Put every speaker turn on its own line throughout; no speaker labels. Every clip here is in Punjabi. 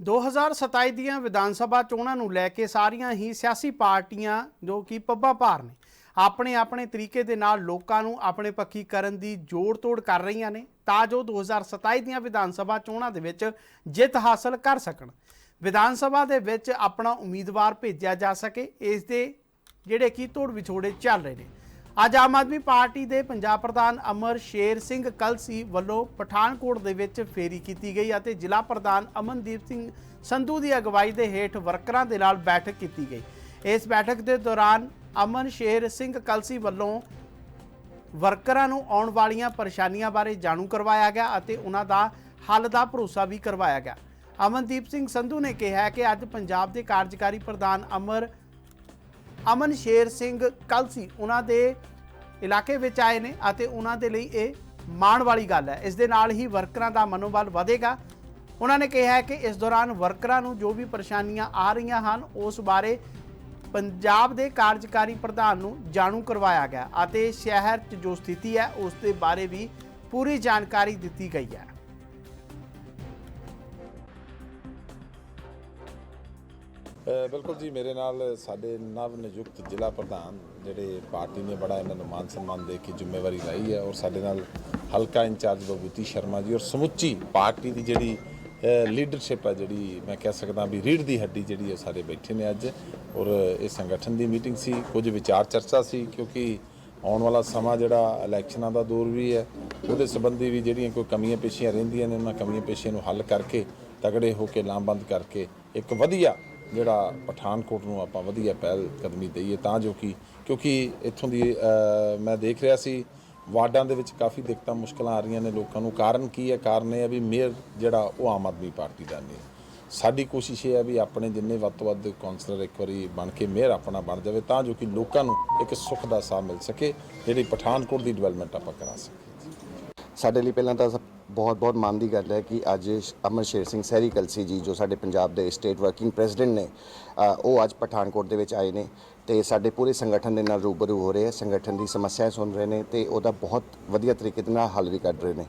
2027 ਦੀਆਂ ਵਿਧਾਨ ਸਭਾ ਚੋਣਾਂ ਨੂੰ ਲੈ ਕੇ ਸਾਰੀਆਂ ਹੀ ਸਿਆਸੀ ਪਾਰਟੀਆਂ ਜੋ ਕਿ ਪੱਬਾ ਭਾਰ ਨੇ, ਆਪਣੇ ਆਪਣੇ ਤਰੀਕੇ ਦੇ ਨਾਲ ਲੋਕਾਂ ਨੂੰ ਆਪਣੇ ਪੱਖੀ ਕਰਨ ਦੀ ਜੋੜ-ਤੋੜ ਕਰ ਰਹੀਆਂ ਨੇ, ਤਾਂ ਜੋ 2027 ਦੀਆਂ ਵਿਧਾਨ ਸਭਾ ਚੋਣਾਂ ਦੇ ਵਿੱਚ ਜਿੱਤ ਹਾਸਲ ਕਰ ਸਕਣ। ਵਿਧਾਨ ਸਭਾ ਦੇ ਵਿੱਚ ਆਪਣਾ ਉਮੀਦਵਾਰ ਭੇਜਿਆ ਜਾ ਸਕੇ, ਇਸ ਦੇ ਜਿਹੜੇ ਕੀ ਤੋੜ ਵਿਛੋੜੇ ਚੱਲ ਰਹੇ ਨੇ। ਅੱਜ ਆਮ ਆਦਮੀ ਪਾਰਟੀ ਦੇ ਪੰਜਾਬ ਪ੍ਰਧਾਨ ਅਮਰ ਸ਼ੇਰ ਸਿੰਘ ਕਲਸੀ ਵੱਲੋਂ ਪਠਾਨਕੋਟ ਦੇ ਵਿੱਚ ਫੇਰੀ ਕੀਤੀ ਗਈ ਅਤੇ ਜ਼ਿਲ੍ਹਾ ਪ੍ਰਧਾਨ ਅਮਨਦੀਪ ਸਿੰਘ ਸੰਧੂ ਦੀ ਅਗਵਾਈ ਦੇ ਹੇਠ ਵਰਕਰਾਂ ਦੇ ਨਾਲ ਬੈਠਕ ਕੀਤੀ ਗਈ। ਇਸ ਬੈਠਕ ਦੇ ਦੌਰਾਨ ਅਮਨ ਸ਼ੇਰ ਸਿੰਘ ਕਲਸੀ ਵੱਲੋਂ ਵਰਕਰਾਂ ਨੂੰ ਆਉਣ ਵਾਲੀਆਂ ਪਰੇਸ਼ਾਨੀਆਂ ਬਾਰੇ ਜਾਣੂ ਕਰਵਾਇਆ ਗਿਆ ਅਤੇ ਉਹਨਾਂ ਦਾ ਹੱਲ ਦਾ ਭਰੋਸਾ ਵੀ ਕਰਵਾਇਆ ਗਿਆ। ਅਮਨਦੀਪ ਸਿੰਘ ਸੰਧੂ ਨੇ ਕਿਹਾ ਕਿ ਅੱਜ ਪੰਜਾਬ ਦੇ ਕਾਰਜਕਾਰੀ ਪ੍ਰਧਾਨ ਅਮਰ ਅਮਨ ਸ਼ੇਰ ਸਿੰਘ ਕਲਸੀ ਉਹਨਾਂ ਦੇ ਇਲਾਕੇ ਵਿੱਚ ਆਏ ਨੇ ਅਤੇ ਉਹਨਾਂ ਦੇ ਲਈ ਇਹ ਮਾਣ ਵਾਲੀ ਗੱਲ ਹੈ। ਇਸ ਦੇ ਨਾਲ ਹੀ ਵਰਕਰਾਂ ਦਾ ਮਨੋਬਲ ਵਧੇਗਾ। ਉਹਨਾਂ ਨੇ ਕਿਹਾ ਹੈ ਕਿ ਇਸ ਦੌਰਾਨ ਵਰਕਰਾਂ ਨੂੰ ਜੋ ਵੀ ਪਰੇਸ਼ਾਨੀਆਂ ਆ ਰਹੀਆਂ ਹਨ, ਉਸ ਬਾਰੇ ਪੰਜਾਬ ਦੇ ਕਾਰਜਕਾਰੀ ਪ੍ਰਧਾਨ ਨੂੰ ਜਾਣੂ ਕਰਵਾਇਆ ਗਿਆ ਅਤੇ ਸ਼ਹਿਰ 'ਚ ਜੋ ਸਥਿਤੀ ਹੈ, ਉਸ ਦੇ ਬਾਰੇ ਵੀ ਪੂਰੀ ਜਾਣਕਾਰੀ ਦਿੱਤੀ ਗਈ ਹੈ।
ਬਿਲਕੁਲ ਜੀ, ਮੇਰੇ ਨਾਲ ਸਾਡੇ ਨਵ ਨਿਯੁਕਤ ਜ਼ਿਲ੍ਹਾ ਪ੍ਰਧਾਨ ਜਿਹੜੇ ਪਾਰਟੀ ਨੇ ਬੜਾ ਇਹਨਾਂ ਨੂੰ ਮਾਨ ਸਨਮਾਨ ਦੇ ਕੇ ਜ਼ਿੰਮੇਵਾਰੀ ਲਈ ਹੈ ਔਰ ਸਾਡੇ ਨਾਲ ਹਲਕਾ ਇੰਚਾਰਜ ਬਬੂਤੀ ਸ਼ਰਮਾ ਜੀ ਔਰ ਸਮੁੱਚੀ ਪਾਰਟੀ ਦੀ ਜਿਹੜੀ ਲੀਡਰਸ਼ਿਪ ਹੈ ਜਿਹੜੀ ਮੈਂ ਕਹਿ ਸਕਦਾ ਵੀ ਰੀੜ ਦੀ ਹੱਡੀ ਜਿਹੜੀ ਹੈ ਸਾਰੇ ਬੈਠੇ ਨੇ ਅੱਜ ਔਰ ਇਹ ਸੰਗਠਨ ਦੀ ਮੀਟਿੰਗ ਸੀ, ਕੁਝ ਵਿਚਾਰ ਚਰਚਾ ਸੀ ਕਿਉਂਕਿ ਆਉਣ ਵਾਲਾ ਸਮਾਂ ਜਿਹੜਾ ਇਲੈਕਸ਼ਨਾਂ ਦਾ ਦੌਰ ਵੀ ਹੈ, ਉਹਦੇ ਸੰਬੰਧੀ ਵੀ ਜਿਹੜੀਆਂ ਕੋਈ ਕਮੀਆਂ ਪੇਸ਼ੀਆਂ ਰਹਿੰਦੀਆਂ ਨੇ, ਉਹਨਾਂ ਕਮੀਆਂ ਪੇਸ਼ੀਆਂ ਨੂੰ ਹੱਲ ਕਰਕੇ ਤਗੜੇ ਹੋ ਕੇ ਲਾਮਬੰਦ ਕਰਕੇ ਇੱਕ ਵਧੀਆ ਜਿਹੜਾ ਪਠਾਨਕੋਟ ਨੂੰ ਆਪਾਂ ਵਧੀਆ ਪਹਿਲ ਕਦਮੀ ਦਈਏ ਤਾਂ ਜੋ ਕਿ, ਕਿਉਂਕਿ ਇੱਥੋਂ ਦੀ ਮੈਂ ਦੇਖ ਰਿਹਾ ਸੀ, ਵਾਰਡਾਂ ਦੇ ਵਿੱਚ ਕਾਫੀ ਦਿੱਕਤਾਂ ਮੁਸ਼ਕਲਾਂ ਆ ਰਹੀਆਂ ਨੇ ਲੋਕਾਂ ਨੂੰ। ਕਾਰਨ ਕੀ ਹੈ? ਕਾਰਨ ਇਹ ਹੈ ਵੀ ਮੇਅਰ ਜਿਹੜਾ ਉਹ ਆਮ ਆਦਮੀ ਪਾਰਟੀ ਦਾ ਨਹੀਂ। ਸਾਡੀ ਕੋਸ਼ਿਸ਼ ਇਹ ਹੈ ਵੀ ਆਪਣੇ ਜਿੰਨੇ ਵੱਧ ਤੋਂ ਵੱਧ ਕਾਉਂਸਲਰ ਇੱਕ ਵਾਰੀ ਬਣ ਕੇ ਮੇਅਰ ਆਪਣਾ ਬਣ ਜਾਵੇ ਤਾਂ ਜੋ ਕਿ ਲੋਕਾਂ ਨੂੰ ਇੱਕ ਸੁੱਖ ਦਾ ਸਾਹ ਮਿਲ ਸਕੇ, ਜਿਹੜੀ ਪਠਾਨਕੋਟ ਦੀ ਡਿਵੈਲਪਮੈਂਟ ਆਪਾਂ ਕਰਾ ਸਕੀਏ।
ਸਾਡੇ ਲਈ ਪਹਿਲਾਂ ਤਾਂ ਸਭ ਬਹੁਤ ਬਹੁਤ ਮਾਣ ਦੀ ਗੱਲ ਹੈ ਕਿ ਅੱਜ ਅਮਰ ਸ਼ੇਰ ਸਿੰਘ ਸਹਿਰੀ ਕਲਸੀ ਜੀ ਜੋ ਸਾਡੇ ਪੰਜਾਬ ਦੇ ਸਟੇਟ ਵਰਕਿੰਗ ਪ੍ਰੈਜ਼ੀਡੈਂਟ ਨੇ ਉਹ ਅੱਜ ਪਠਾਨਕੋਟ ਦੇ ਵਿੱਚ ਆਏ ਨੇ ਤੇ ਸਾਡੇ ਪੂਰੇ ਸੰਗਠਨ ਦੇ ਨਾਲ ਰੂਬਰੂ ਹੋ ਰਹੇ ਹੈ ਸੰਗਠਨ ਦੀ ਸਮੱਸਿਆ ਸੁਣ ਰਹੇ ਨੇ ਤੇ ਉਹਦਾ ਬਹੁਤ ਵਧੀਆ ਤਰੀਕੇ ਦੇ ਨਾਲ ਹੱਲ ਵੀ ਕੱਢ ਰਹੇ ਨੇ।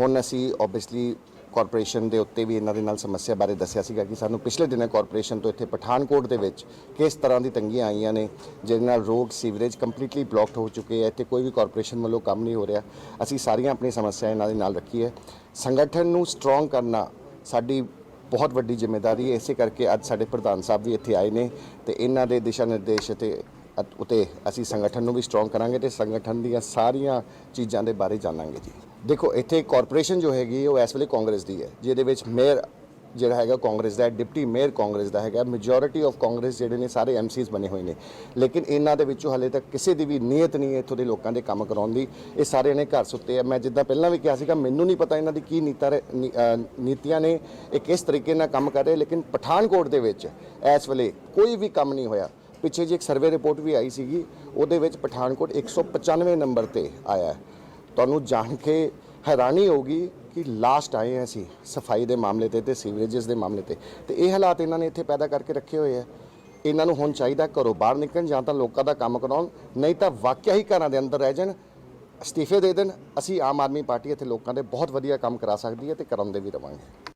ਹੁਣ ਅਸੀਂ ਆਬਵੀਅਸਲੀ ਕਾਰਪੋਰੇਸ਼ਨ ਦੇ ਉੱਤੇ ਵੀ ਇਹਨਾਂ ਦੇ ਨਾਲ ਸਮੱਸਿਆ ਬਾਰੇ ਦੱਸਿਆ ਸੀਗਾ ਕਿ ਸਾਨੂੰ ਪਿਛਲੇ ਦਿਨਾਂ ਕਾਰਪੋਰੇਸ਼ਨ ਤੋਂ ਇੱਥੇ ਪਠਾਨਕੋਟ ਦੇ ਵਿੱਚ ਕਿਸ ਤਰ੍ਹਾਂ ਦੀ ਤੰਗੀਆਂ ਆਈਆਂ ਨੇ, ਜਿਹਦੇ ਨਾਲ ਰੋਡ ਸੀਵਰੇਜ ਕੰਪਲੀਟਲੀ ਬਲੌਕਡ ਹੋ ਚੁੱਕੇ ਹੈ ਇੱਥੇ ਕੋਈ ਵੀ ਕਾਰਪੋਰੇਸ਼ਨ ਵੱਲੋਂ ਕੰਮ ਨਹੀਂ ਹੋ ਰਿਹਾ। ਅਸੀਂ ਸਾਰੀਆਂ ਆਪਣੀ ਸਮੱਸਿਆ ਇਹਨਾਂ ਦੇ ਨਾਲ ਰੱਖੀ ਹੈ। ਸੰਗਠਨ ਨੂੰ ਸਟਰੋਂਗ ਕਰਨਾ ਸਾਡੀ ਬਹੁਤ ਵੱਡੀ ਜ਼ਿੰਮੇਵਾਰੀ ਹੈ। ਇਸੇ ਕਰਕੇ ਅੱਜ ਸਾਡੇ ਪ੍ਰਧਾਨ ਸਾਹਿਬ ਵੀ ਇੱਥੇ ਆਏ ਨੇ ਤੇ ਇਹਨਾਂ ਦੇ ਦਿਸ਼ਾ ਨਿਰਦੇਸ਼ ਤੇ ਅਤ- ਉਤੇ ਅਸੀਂ ਸੰਗਠਨ ਨੂੰ ਵੀ ਸਟਰੋਂਗ ਕਰਾਂਗੇ ਤੇ ਸੰਗਠਨ ਦੀਆਂ ਸਾਰੀਆਂ ਚੀਜ਼ਾਂ ਦੇ ਬਾਰੇ ਜਾਣਾਂਗੇ ਜੀ। ਦੇਖੋ, ਇੱਥੇ ਕਾਰਪੋਰੇਸ਼ਨ ਜੋ ਹੈਗੀ, ਉਹ ਇਸ ਵੇਲੇ ਕਾਂਗਰਸ ਦੀ ਹੈ, ਜਿਹਦੇ ਵਿੱਚ ਮੇਅਰ ਜਿਹੜਾ ਹੈਗਾ ਕਾਂਗਰਸ ਦਾ ਡਿਪਟੀ ਮੇਅਰ ਕਾਂਗਰਸ ਦਾ ਹੈਗਾ ਮੈਜੋਰਿਟੀ ਆਫ ਕਾਂਗਰਸ ਜਿਹੜੇ ਨੇ ਸਾਰੇ ਐਮਸੀਸ ਬਣੇ ਹੋਏ ਨੇ। ਲੇਕਿਨ ਇਹਨਾਂ ਦੇ ਵਿੱਚੋਂ ਹਲੇ ਤੱਕ ਕਿਸੇ ਦੀ ਵੀ ਨੀਅਤ ਨਹੀਂ ਹੈ ਇੱਥੋਂ ਦੇ ਲੋਕਾਂ ਦੇ ਕੰਮ ਕਰਾਉਣ ਦੀ। ਇਹ ਸਾਰੇ ਨੇ ਘਰ ਸੁੱਤੇ ਆ। ਮੈਂ ਜਿੱਦਾਂ ਪਹਿਲਾਂ ਵੀ ਕਿਹਾ ਸੀਗਾ, ਮੈਨੂੰ ਨਹੀਂ ਪਤਾ ਇਹਨਾਂ ਦੀ ਕੀ ਨੀਤਾ ਰ- ਨੀਤੀਆਂ ਨੇ, ਇਹ ਕਿਸ ਤਰੀਕੇ ਨਾਲ ਕੰਮ ਕਰ ਰਹੇ, ਲੇਕਿਨ ਪਠਾਨਕੋਟ ਦੇ ਵਿੱਚ ਇਸ ਵੇਲੇ ਕੋਈ ਵੀ ਕੰਮ ਨਹੀਂ ਹੋਇਆ। ਪਿੱਛੇ ਜੀ ਇੱਕ ਸਰਵੇ ਰਿਪੋਰਟ ਵੀ ਆਈ ਸੀਗੀ, ਉਹਦੇ ਵਿੱਚ ਪਠਾਨਕੋਟ 195 ਨੰਬਰ ਤੇ ਆਇਆ। ਤੁਹਾਨੂੰ ਜਾਣ ਕੇ ਹੈਰਾਨੀ ਹੋਊਗੀ ਕਿ ਲਾਸਟ ਆਏ ਹਾਂ ਅਸੀਂ ਸਫ਼ਾਈ ਦੇ ਮਾਮਲੇ ਤੇ ਤੇ ਸੀਵਰੇजेस ਦੇ ਮਾਮਲੇ ਤੇ। ਤੇ ਇਹ ਹਾਲਾਤ ਇਹਨਾਂ ਨੇ ਇੱਥੇ ਪੈਦਾ ਕਰਕੇ ਰੱਖੇ ਹੋਏ ਆ। ਇਹਨਾਂ ਨੂੰ ਹੁਣ ਚਾਹੀਦਾ ਘਰੋਂ ਬਾਹਰ ਨਿਕਲਣ ਜਾਂ ਤਾਂ ਲੋਕਾਂ ਦਾ ਕੰਮ ਕਰਾਉਣ, ਨਹੀਂ ਤਾਂ ਵਾਕਿਆ ਹੀ ਘਰਾਂ ਦੇ ਅੰਦਰ ਰਹਿ ਜਾਣ, ਅਸਤੀਫੇ ਦੇ ਦੇਣ। ਅਸੀਂ ਆਮ ਆਦਮੀ ਪਾਰਟੀ ਇੱਥੇ ਲੋਕਾਂ ਦੇ ਬਹੁਤ ਵਧੀਆ ਕੰਮ ਕਰਾ ਸਕਦੀ ਹੈ ਤੇ ਦੇ ਵੀ ਰਵਾਂਗੇ।